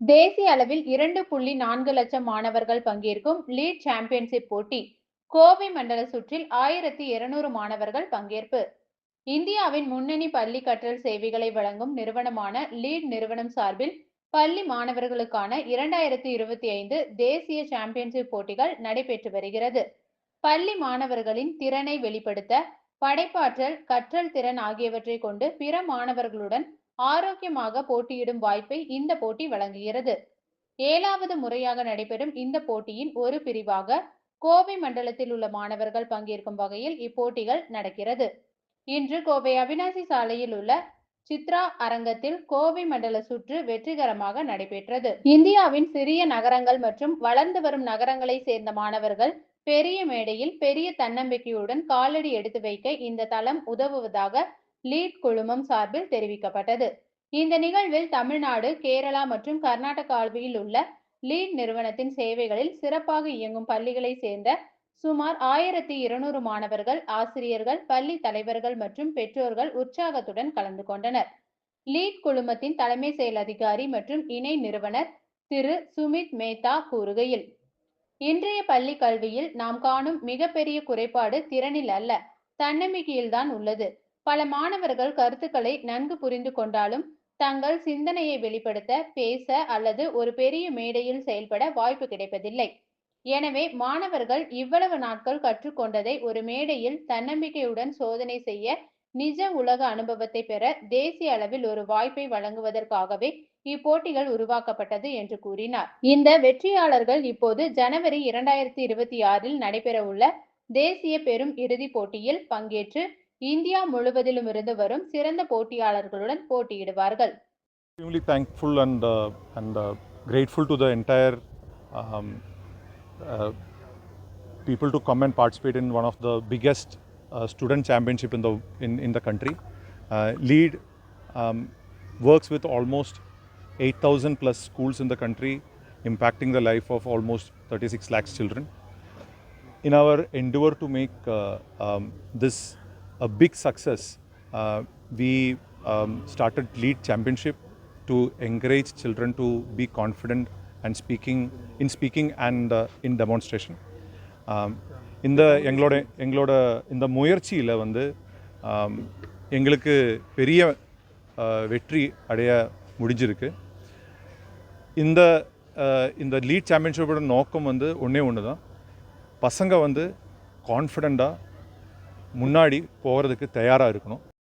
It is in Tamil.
தேசிய அளவில் இரண்டு புள்ளி நான்கு லட்சம் மாணவர்கள் பங்கேற்கும் லீட் சாம்பியன்ஷிப் போட்டி கோவை மண்டல சுற்றில் ஆயிரத்தி இருநூறு மாணவர்கள் பங்கேற்பு. இந்தியாவின் முன்னணி பள்ளி கற்றல் சேவைகளை வழங்கும் நிறுவனமான லீட் நிறுவனம் சார்பில் பள்ளி மாணவர்களுக்கான இரண்டாயிரத்தி இருபத்தி ஐந்து தேசிய சாம்பியன்ஷிப் போட்டிகள் நடைபெற்று வருகிறது. பள்ளி மாணவர்களின் திறனை வெளிப்படுத்த படைப்பாற்றல் கற்றல் திறன் ஆகியவற்றை கொண்டு பிற மாணவர்களுடன் ஆரோக்கியமாக போட்டியிடும் வாய்ப்பை இந்த போட்டி வழங்குகிறது. ஏழாவது முறையாக நடைபெறும் இந்த போட்டியின் ஒரு பிரிவாக கோவை மண்டலத்தில் உள்ள மாணவர்கள் பங்கேற்கும் வகையில் இப்போட்டிகள் நடக்கிறது. இன்று கோவை அவினாசி சாலையில் உள்ள சித்ரா அரங்கத்தில் கோவை மண்டல சுற்று வெற்றிகரமாக நடைபெற்றது. இந்தியாவின் சிறிய நகரங்கள் மற்றும் வளர்ந்து வரும் நகரங்களை சேர்ந்த மாணவர்கள் பெரிய மேடையில் பெரிய தன்னம்பிக்கையுடன் காலடி எடுத்து வைக்க இந்த தளம் உதவுவதாக லீட் குழுமம் சார்பில் தெரிவிக்கப்பட்டது. இந்த நிகழ்வில் தமிழ்நாடு கேரளா மற்றும் கர்நாடக ஆள்வியில் உள்ள லீட் நிறுவனத்தின் சேவைகளில் சிறப்பாக இயங்கும் பள்ளிகளை சேர்ந்த சுமார் ஆயிரத்தி இருநூறு மாணவர்கள் ஆசிரியர்கள் பள்ளி தலைவர்கள் மற்றும் பெற்றோர்கள் உற்சாகத்துடன் கலந்து கொண்டனர். லீட் குழுமத்தின் தலைமை செயல் அதிகாரி மற்றும் இணை நிறுவனர் திரு. சுமித் மேத்தா கூறுகையில் இன்றைய பள்ளி கல்வியில் நாம் காணும் மிகப்பெரிய குறைபாடு திறனில் அல்ல தன்னம்பிக்கையில்தான் உள்ளது. பல மாணவர்கள் கருத்துக்களை நன்கு புரிந்து கொண்டாலும் தங்கள் சிந்தனையை வெளிப்படுத்த பேச அல்லது ஒரு பெரிய மேடையில் செயல்பட வாய்ப்பு கிடைப்பதில்லை. எனவே மாணவர்கள் இவ்வளவு நாட்கள் கற்றுக்கொண்டதை ஒரு மேடையில் தன்னம்பிக்கையுடன் சோதனை செய்ய நிஜ உலக அனுபவத்தை பெற தேசிய அளவில் ஒரு வாய்ப்பை வழங்குவதற்காகவே இப்போட்டிகள் உருவாக்கப்பட்டது என்று கூறினார். இந்த வெற்றியாளர்கள் இப்போது ஜனவரி இரண்டாயிரத்தி இருபத்தி ஆறில் நடைபெறவுள்ள தேசிய பெரும் இறுதிப் போட்டியில் பங்கேற்று இந்தியா முழுவதிலும் இருந்து வரும் சிறந்த போட்டியாளர்களுடன் போட்டியிடுவார்கள் extremely thankful and uh, and uh, grateful to the entire um, uh, people to come and participate in one of the biggest uh, student championship in the in, in the country. Uh, Lead um, works with almost 8,000 plus schools in the country, impacting the life of almost 36 lakhs children. In our endeavor to make uh, um, this a big success, uh, we um, started Lead Championship to encourage children to be confident and speaking in speaking and uh, in demonstration. Um, இந்த எங்களோட எங்களோட இந்த முயற்சியில் வந்து எங்களுக்கு பெரிய வெற்றி அடைய முடிஞ்சிருக்கு இந்த இந்த லீட் சாம்பியன்ஷிப்போட நோக்கம் வந்து ஒன்றே ஒன்று தான் பசங்க வந்து கான்ஃபிடெண்ட்டாக முன்னாடி போகிறதுக்கு தயாராக இருக்கணும்.